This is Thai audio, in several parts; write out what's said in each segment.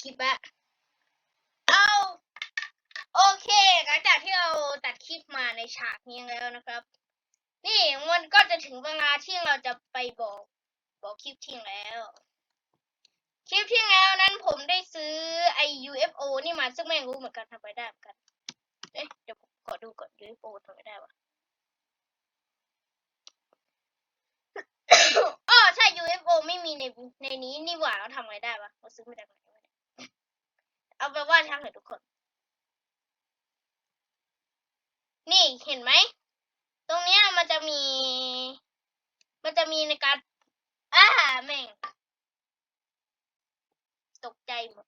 คลิปอะเอาโอเคหลังจากที่เราตัดคลิปมาในฉากนี้แล้วนะครับ นี่มันก็จะถึงเวลาที่เราจะไปบอกบอกคลิปทิ้งแล้ว คลิปที่แล้วนั้นผมได้ซื้อไอ UFO นี่มาซึ่งไม่รู้เหมือนกันทำไปได้เหมือนกัน เอ๊ะเดี๋ยวผมขอดูก่อน UFO ทำไปได้วะอ๋อใช่ UFO ไม่มีในในนี้นี่หว่าเราทำไงได้วะเราซื้อมาจากไหน เอาไปว่าช่างเถอะทุกคน นี่เห็นไหม ตรงเนี้ยมันจะมี มันจะมีในการอ่าแม่ง ตกใจหมด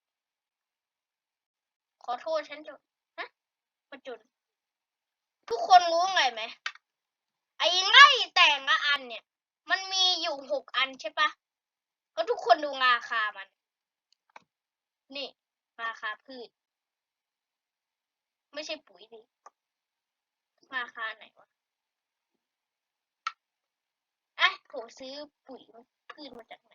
ขอโทษฉันจุดฮะมาจุด ทุกคนรู้ไงไหม ไอ้ไล่แต่งละอันเนี่ย มันมีอยู่หกอันใช่ปะก็ทุกคนดูราคามัน นี่ ราคาพืช ไม่ใช่ปุ๋ยดิราคาไหนวะอะผมซื้อปุ๋ยพืชมาจากไหน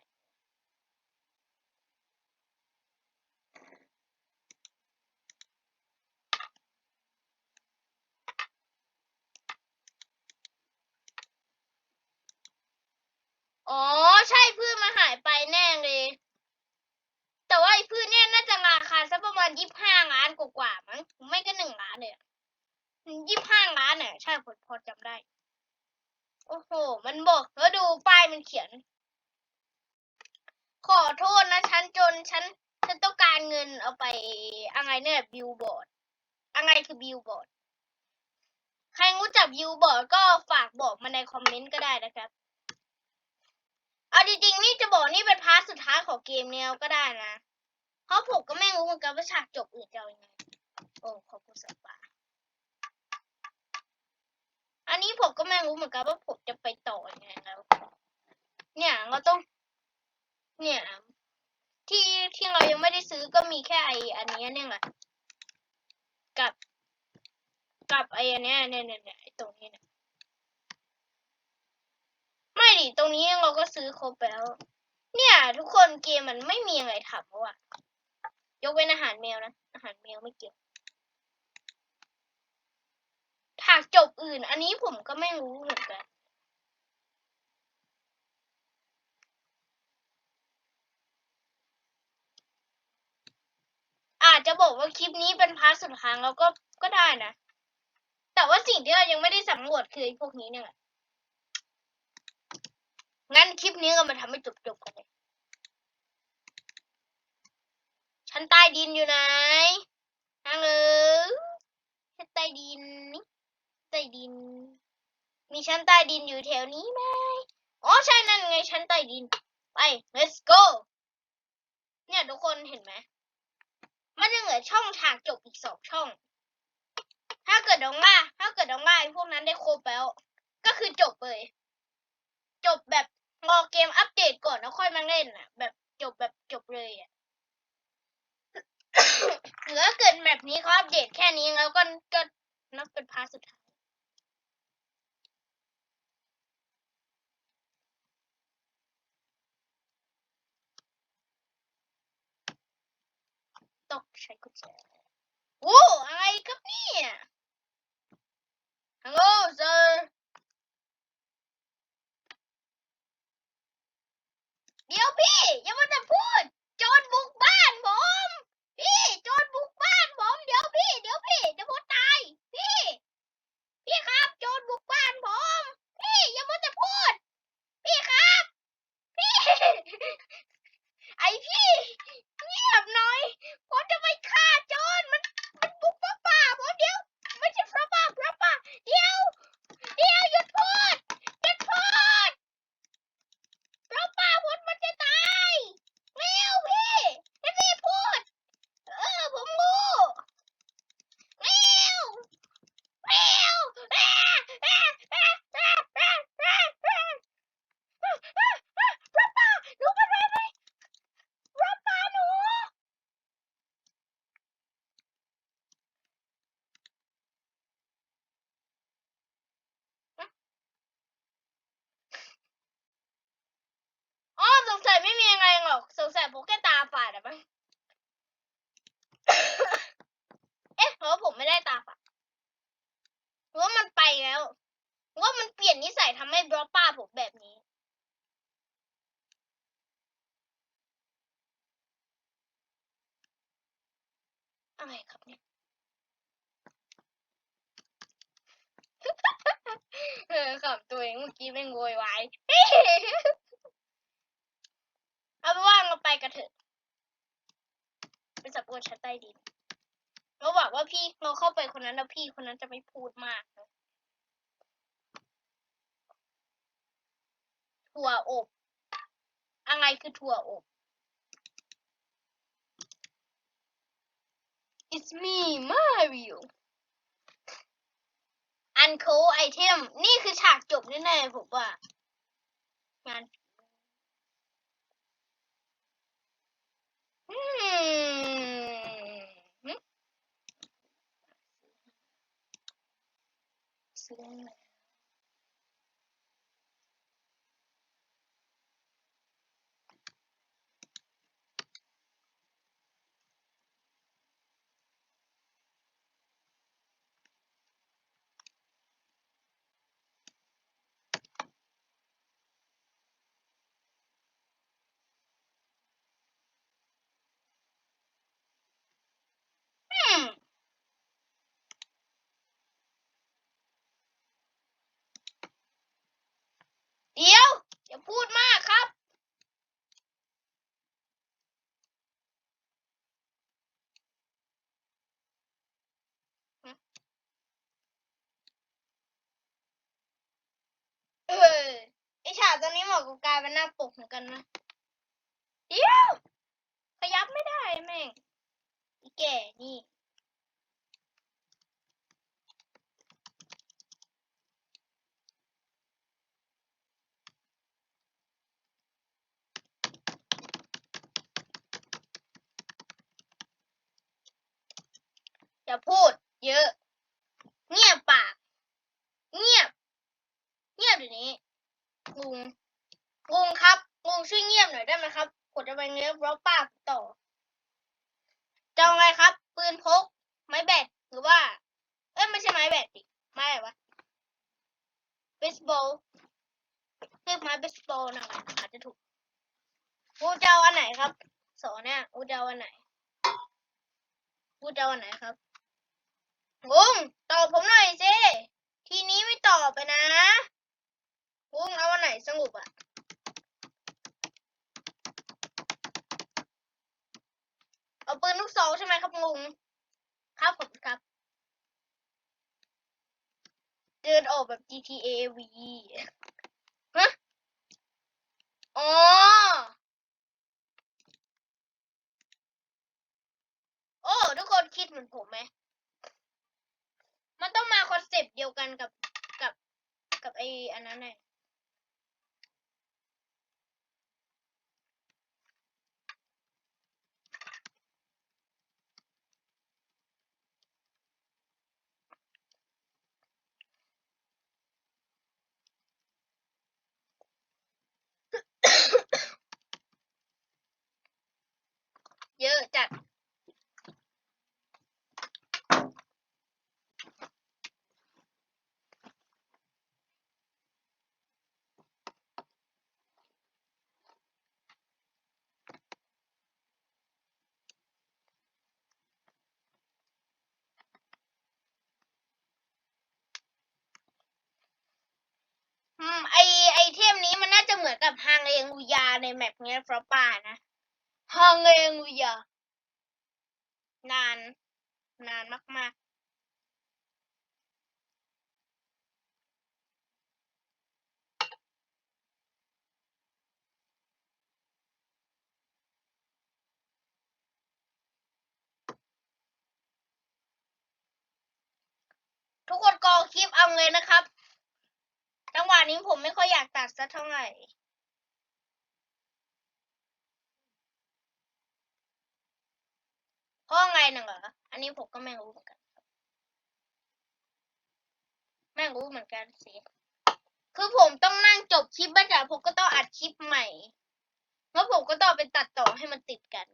อ๋อ ใช่พืชมันหายไปแน่เลย แต่ว่าไอ้พืชเนี่ยน่าจะราคาสักประมาณยี่ห้าล้านกว่าๆมั้งไม่ก็หนึ่งล้านเลยยี่ห้าล้านเนี่ยใช่ผมพอจำได้ โอ้โห มันบอกแล้วดูป้ายมันเขียน ขอโทษนะฉันจนฉันฉันต้องการเงินเอาไปอะไรเนี่ยบิลบอร์ดอะไรคือบิลบอร์ดใครรู้จักบิลบอร์ดก็ฝากบอกมาในคอมเมนต์ก็ได้นะครับ เอาจริงๆนี่จะบอกนี่เป็นพาร์ทสุดท้ายของเกมแนวก็ได้นะ เพราะผมก็ไม่รู้เหมือนกันว่าฉากจบอื่นจะเอายังไง โอ้ขอบคุณสัปดาอันนี้ผมก็ไม่รู้เหมือนกันว่าผมจะไปต่อยังไงแล้ว เนี่ยเราต้อง เนี่ยที่ที่เรายังไม่ได้ซื้อก็มีแค่ไออันนี้เนี่ยแหละกับ กับไออันเนี้ยเนี่ยเนี่ยตรงนี้เนี่ย ดิตรงนี้เราก็ซื้อครบแล้ว เนี่ย ทุกคนเกมมันไม่มีอะไรทำแล้วอะยกเว้นอาหารแมวนะ อาหารแมวไม่เกี่ยวฉากจบอื่น อันนี้ผมก็ไม่รู้เหมือนกันอาจจะบอกว่าคลิปนี้เป็นพาร์ทสุดท้ายแล้วก็ก็ได้นะ แต่ว่าสิ่งที่เรายังไม่ได้สำรวจคือพวกนี้เนี่ย งั้นคลิปนี้เรามาทำให้จบๆกันเลยชั้นใต้ดินอยู่ไหนฮัลโหลชั้นใต้ดินนี่ใต้ดิน มีชั้นใต้ดินอยู่แถวนี้ไหมอ๋อใช่นั่นไงชั้นใต้ดิน ไป let's go เนี่ยทุกคนเห็นไหมมันจะเหลือช่องฉากจบอีกสองช่อง ถ้าเกิดน้องว่าถ้าเกิดน้องว่าพวกนั้นได้ครบแล้ว ก็คือจบเลย จบแบบ รอเกมอัปเดตก่อนแล้วค่อยมาเล่นอะ แบบจบแบบจบเลยอะหรือถ้าเกิดแบบนี้เขาอัปเดตแค่นี้แล้วก็ก็นับเป็นพาร์ทสุดท้ายตกใช้กุญแจโอ้อะไรครับเนี่ยฮัลโหล sir เดี๋ยวพี่ อย่ามาแต่พูด โจรบุกบ้านผม ยไม่มีอะไรหรอกสงสัยผมแค่ตาฝาดอะมั้งเอ๊ะเพราะผมไม่ได้ตาฝาดเพราะมันไปแล้วว่ามันเปลี่ยนนิสัยทำให้บล็อกป้าผมแบบนี้อะไรครับเนี่ยเออขำตัวเองเมื่อกี้ไม่งวยไวา เอาเป็นว่าเราไปกันเถอะไปสำรวจชั้นใต้ดินเราหวังว่าพี่เราเข้าไปคนนั้นแล้วพี่คนนั้นจะไม่พูดมากนะถั่วอบ อะไรคือถั่วอบ It's me Mario อันโคไอเทมนี่คือฉากจบแน่ๆผมว่า งาน อืมซื้อได้ไหมอืมเดี๋ยว อย่า พูดมากครับ เออไอฉากตอนนี้เหมาะกับการเป็นหน้าปกเหมือนกันนะเดี๋ยวขยับไม่ได้แม่งอีแก่นี่ อย่าพูด เยอะ เงียบปาก เงียบ เงียบเดี๋ยวนี้ลุงลุงครับลุงช่วยเงียบหน่อยได้ไหมครับผมจะไปเงี้ยบล็อกปากต่อจะเอาไงครับ ปืนพก ไม้แบตหรือว่า เอ้ยไม่ใช่ไม้แบตดิไม้อะไรวะเบสบอลเรียกไม้เบสบอลนะอาจจะถูกกูจะเอาอันไหนครับสองเนี่ยกูจะเอาอันไหนกูจะเอาอันไหนครับลุงตอบผมหน่อยสิทีนี้ไม่ตอบไปนะลุงเอาอันไหนสรุปอะ เอาปืนลูกซอง ใช่ไหมครับลุงครับผมครับ เดินออกแบบ GTA V ฮะอ๋อโอ้ทุกคนคิดเหมือนผมไหมมันต้องมาคอนเซปต์เดียวกันกับกับกับไออันนั้นไง เยอะจัด อืม ไอไอเทมนี้มันน่าจะเหมือนกับฮางเองอุยาในแมปเนี้ยฟรอป้านะ งเองอุยานาน นานมากๆทุกคนกองคลิปเอาเลยนะครับ จังหวะนี้ผมไม่ค่อยอยากตัดสักเท่าไหร่ เพราะไงหนึ่งเหรออันนี้ผมก็ไม่รู้เหมือนกันไม่รู้เหมือนกันสิคือผมต้องนั่งจบคลิปบ้างจากผมก็ต้องอัดคลิปใหม่แล้วผมก็ต้องไปตัดต่อให้มันติดกัน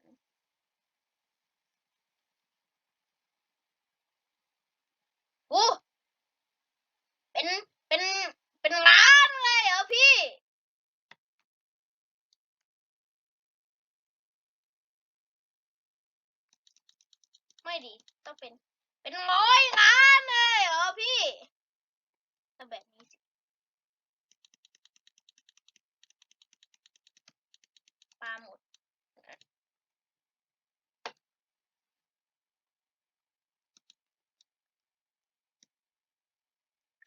โอ้เป็นเป็นเป็นล้านเลยเหรอพี่ ไม่ดีต้องเป็น เป็นร้อยล้านเลยเหรอพี่ถ้าแบบนี้สิปลาหมด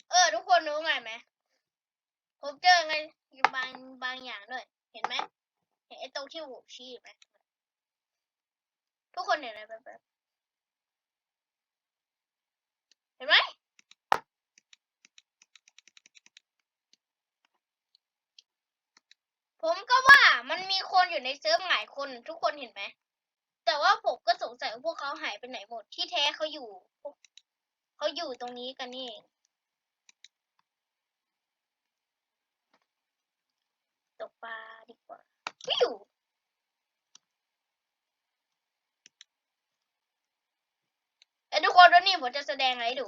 เออ ทุกคนรู้ไงไหมผมเจอไงบางบางอย่างด้วย เห็นไหมเห็นไอ้ตรงที่หูชี้ไหมทุกคนเห็นอะไรแบบแบบ เห็นไหมผมก็ว่ามันมีคนอยู่ในเซิร์ฟหลายคนทุกคนเห็นไหม แต่ว่าผมก็สงสัยว่าพวกเขาหายไปไหนหมดที่แท้เขาอยู่เขาอยู่ตรงนี้กันนี่เองตกปลาดีกว่าไม่อยู่ เอ้ยทุกค นี่ผมจะแสดงอะไรให้ดู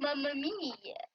Mamma mia.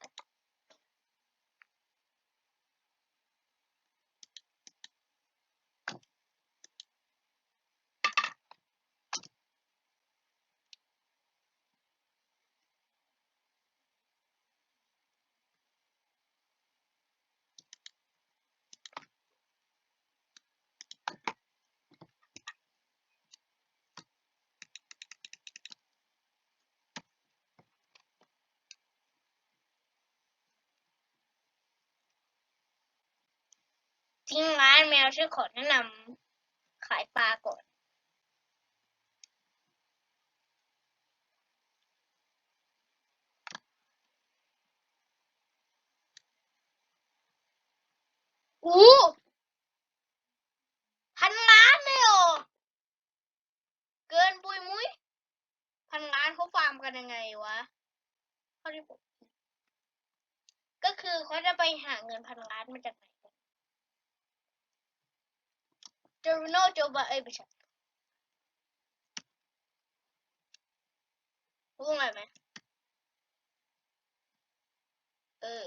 ทิ้งร้านแมวชื่อขอแนะนำขายปลาก่อน อู้พันล้านเลยเหรอเกินปุยมุ้ยพันล้านเขาฟาร์มกันยังไงวะเขาที่ผมก็คือเขาจะไปหาเงินพันล้านมาจากไหน กันเจอรูโนโจบาเอ้ยไม่ใช่รู้ไงไหมเออ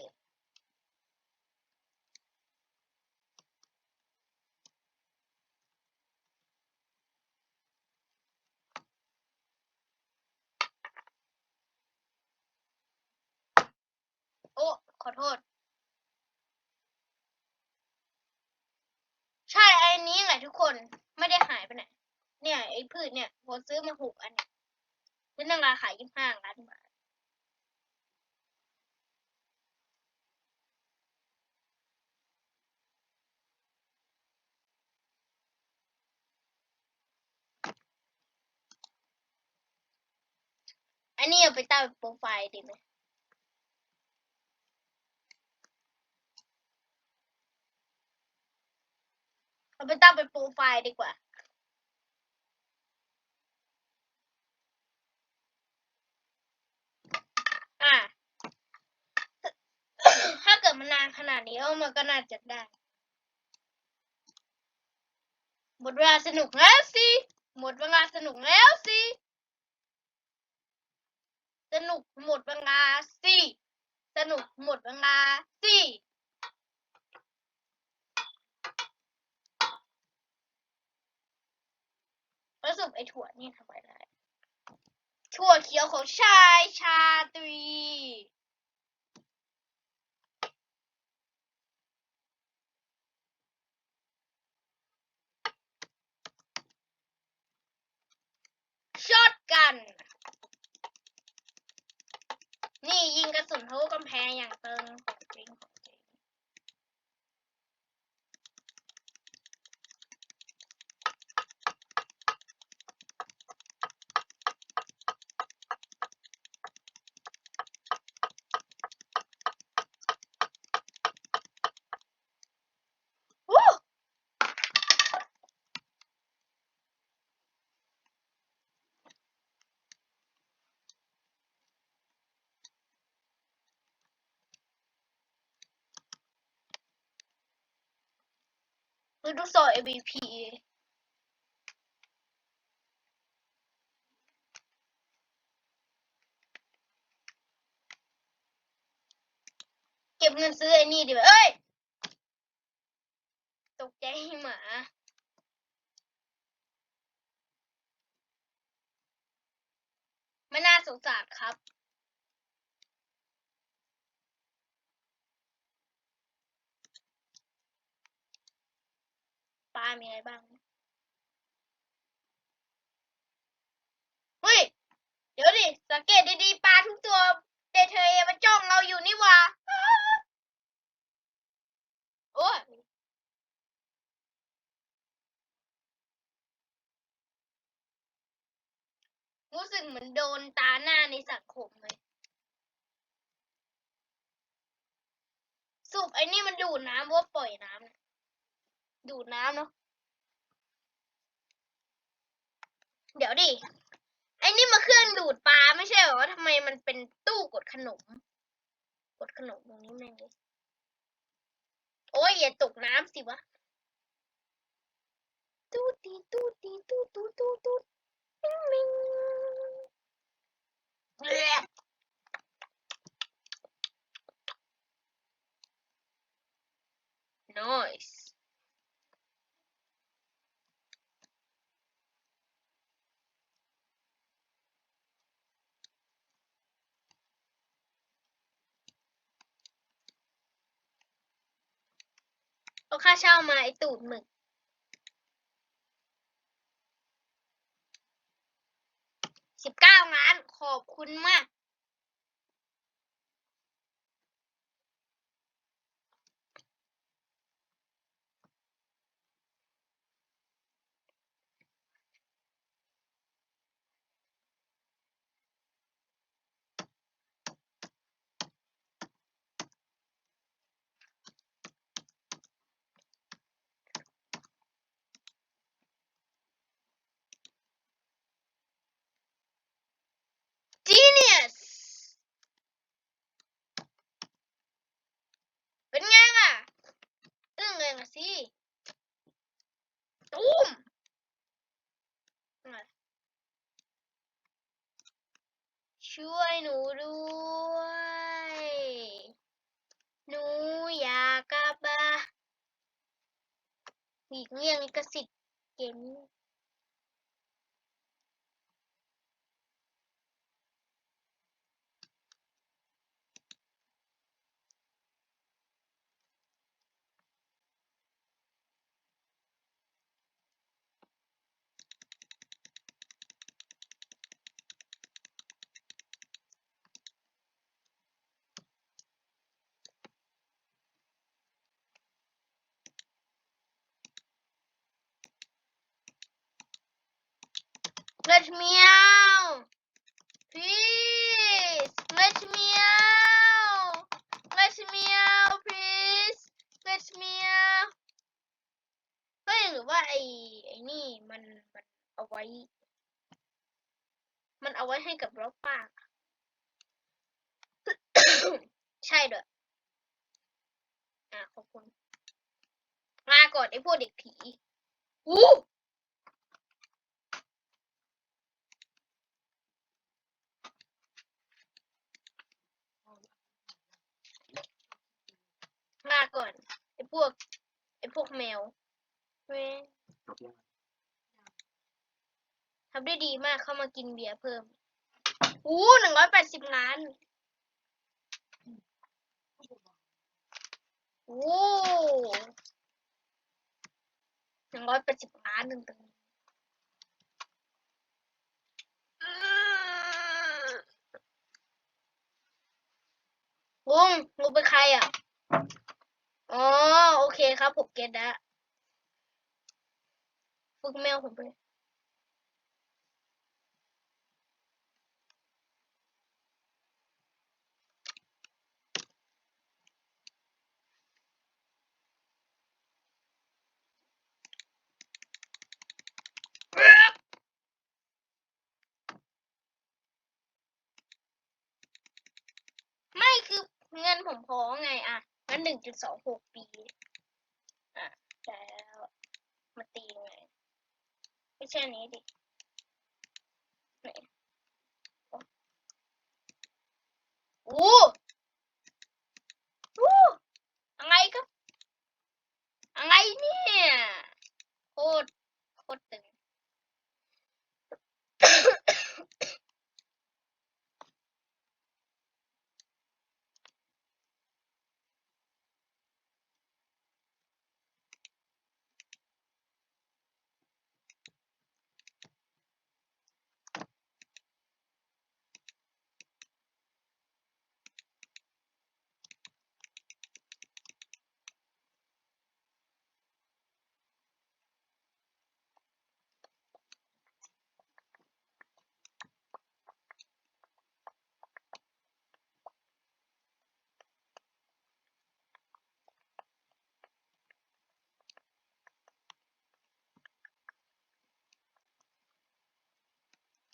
โอ้ ขอโทษ ใช่ไอ้นี้แหละ ทุกคนไม่ได้หายไปไหนเนี่ยไอ้พืชเนี่ยผมซื้อมาหกอันเนี่ยซื้อในราคายี่ห้าล้านบาทอันนี้เอาไปตั้งเป็นโปรไฟล์ดีไหม เอาไปตั้งเป็นโปรไฟล์ดีกว่า อะ ถ้าเกิดมันนานขนาดนี้เออมันก็น่าจะได้หมดเวลาสนุกแล้วสิ หมดเวลาสนุกแล้วสิ สนุกหมดเวลาสิ สนุกหมดเวลาสิ แล้วสรุปไอ้ถั่วนี่ทำไมได้ถั่วเขียวของชายชาตรีช็อตกัน นี่ยิงกระสุนทะลุกำแพงอย่างเติงของจริงของจริง วู้คือทุกโซ MVP เก็บเงินซื้อไอ้นี่ดีกว่าเอ้ย ตกใจหมา ไม่น่าสงสารครับ ปลา มีอะไรบ้างเฮ้ย เดี๋ยวดิ สังเกตดีๆ ปลาทุกตัว ดเทเยมันจ้องเราอยู่นี่หว่าโอ้ยรู้สึกเหมือนโดนตาหน้าในสังคมเลยสูบไอ้นี่มันดูดน้ำว่าปล่อยน้ำนะดูดน้ำเนาะเดี๋ยวดิ ไอ้นี่มาเครื่องดูดปลาไม่ใช่เหรอทำไมมันเป็นตู้กดขนม กดขนมตรงนี้แม่งเลยโอ้ยอย่าตกน้ำสิวะตู้ตีตู้ตีตู้ตู้ตู้ตู้มิงมิงเอ๊ะ Nice าค่าเช่ามาไอตูดหมึก สิบเก้างานขอบคุณมาก Genius เป็นไงล่ะอึ้ งเลยนะสิ ตูมอะไรช่วยหนูด้วย หนูอยากกลับบ้านหลีกเลี่ยงลิขสิทธิ์เกมนี้ Let me out. Please. Let me out. Let me out, please. Let me out. เฮ้ยหรือว่าไอ้ไอ้นี่มันมันเอาไว้ มันเอาไว้ให้กับรถปาก ใช่ด้วยอะขอบคุณลาก่อนไอ้พวกเด็กผีอู้ ลาก่อน ไอ้พวก ไอ้พวกแมวเว้ย จบยัง ทำได้ดีมากเข้ามากินเบียร์เพิ่มอู้หนึ่งร้อยแปดสิบล้าน โอ้หนึ่งร้อยแปดสิบล้านหนึ่งตึงลุงลุงเป็นใครอะ อ๋อ โอเคครับ ผมเก็ตแล้วฝึกแมวผมไป ไม่คือเงินผมพอไงอะงั้นหนึ่งจุดสองหกปี อะแล้วมาตีไงไม่ใช่นี้ดิโอ้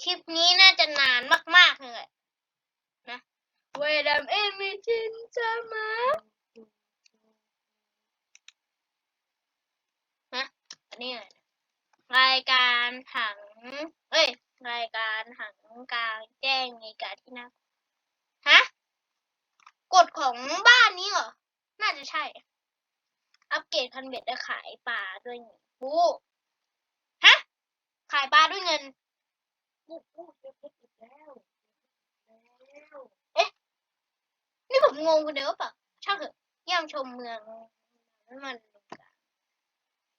คลิปนี้น่าจะนานมาก ๆ เลยนะเวดามเอมิจินจะมาฮะอันนี้อะไรนะรายการถัง เอ้ย รายการถังกลางแจ้งในการที่น่าฮะ กฎของบ้านนี้เหรอ น่าจะใช่ อัปเกรดคันเบ็ดและขายปลาด้วยเงินปูฮะ ขายปลาด้วยเงิน พูดพูดเอเพชรอีกแล้วแล้วนี่ผมงงคนเดียวหรือปล่าช่างเถอะเยี่ยมชมเมืองนั้นมัน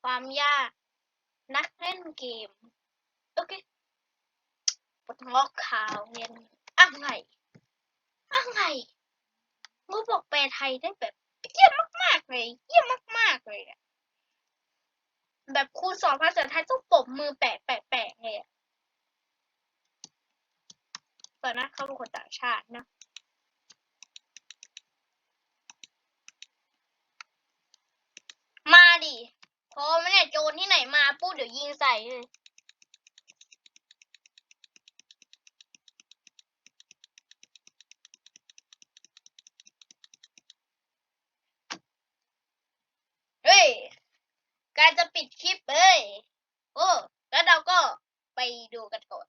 ความยากนักเล่นเกมโอเคปลดล็อกข่าวเรียนอะไรอะไรมูบอกแปลไทยได้แบบเยี่ยมมากๆเลยเยี่ยมมากๆเลยอะแบบครูสอนภาษาไทยต้องปบมือแปะแปะแปะเลยอะ ก่อนนะเขาเป็นคนต่างชาตินะมาดิพอไม่เนี่ยโจรที่ไหนมาปุ๊บเดี๋ยวยิงใส่เลย เฮ้ย การจะปิดคลิปเอ้ย โอ้ แล้วเราก็ไปดูกันก่อน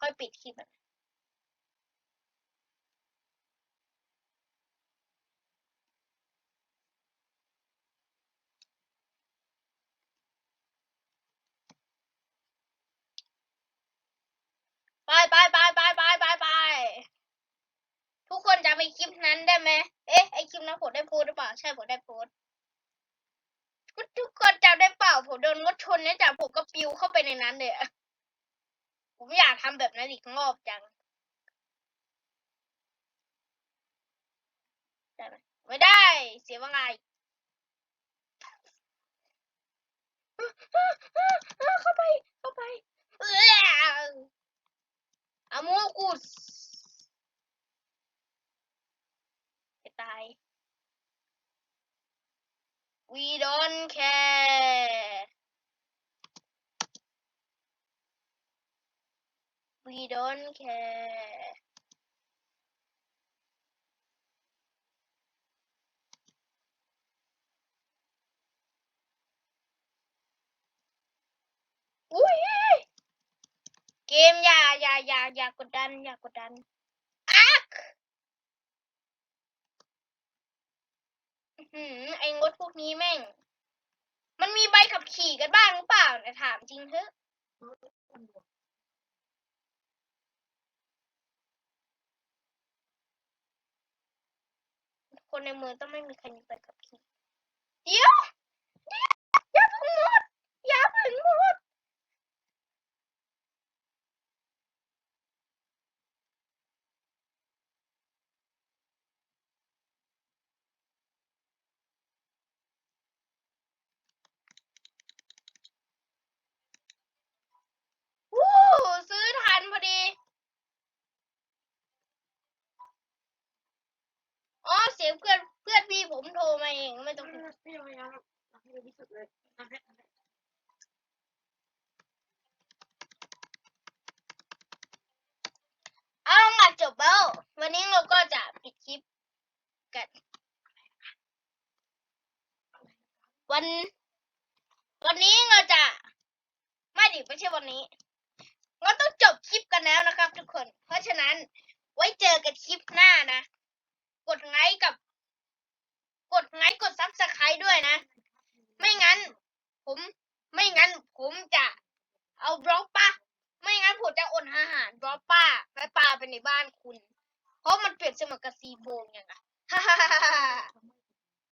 ค่อยปิดคลิปอะ ไปไปไปไปไปไปไปทุกคนจำไอคลิปนั้นได้ไหมเอ๊ะไอคลิปนั้นผมได้โพสต์หรือเปล่า ใช่ผมได้โพสต์ทุกคนจำได้เปล่า ผมโดนรถชนเนี่ยจากผมก็ปิวเข้าไปในนั้นเลยอะ ผมอยากทำแบบนั้นอีกรอบจังได้ไหมไม่ได้ เสียว่าไงเข้าไป เข้าไป เอออามูกุสจะตาย we don't care we don't care อุ้ยเกมอย่าอย่าอย่าอย่ากดดัน อย่ากดดันอักอื้อหือไอ้งดพวกนี้แม่ง มันมีใบขับขี่กันบ้างหรือเปล่าเนี่ยถามจริงเถอะ คนในเมืองต้องไม่มีใครมีใบขับขี่เดี๋ยวเดี๋ยวอย่าเพึ่งหมดอย่าเพึ่งหมด เองไม่ต้อง พี่พยายามทำให้ดีที่สุดเลยทำให้ทำให้ เอา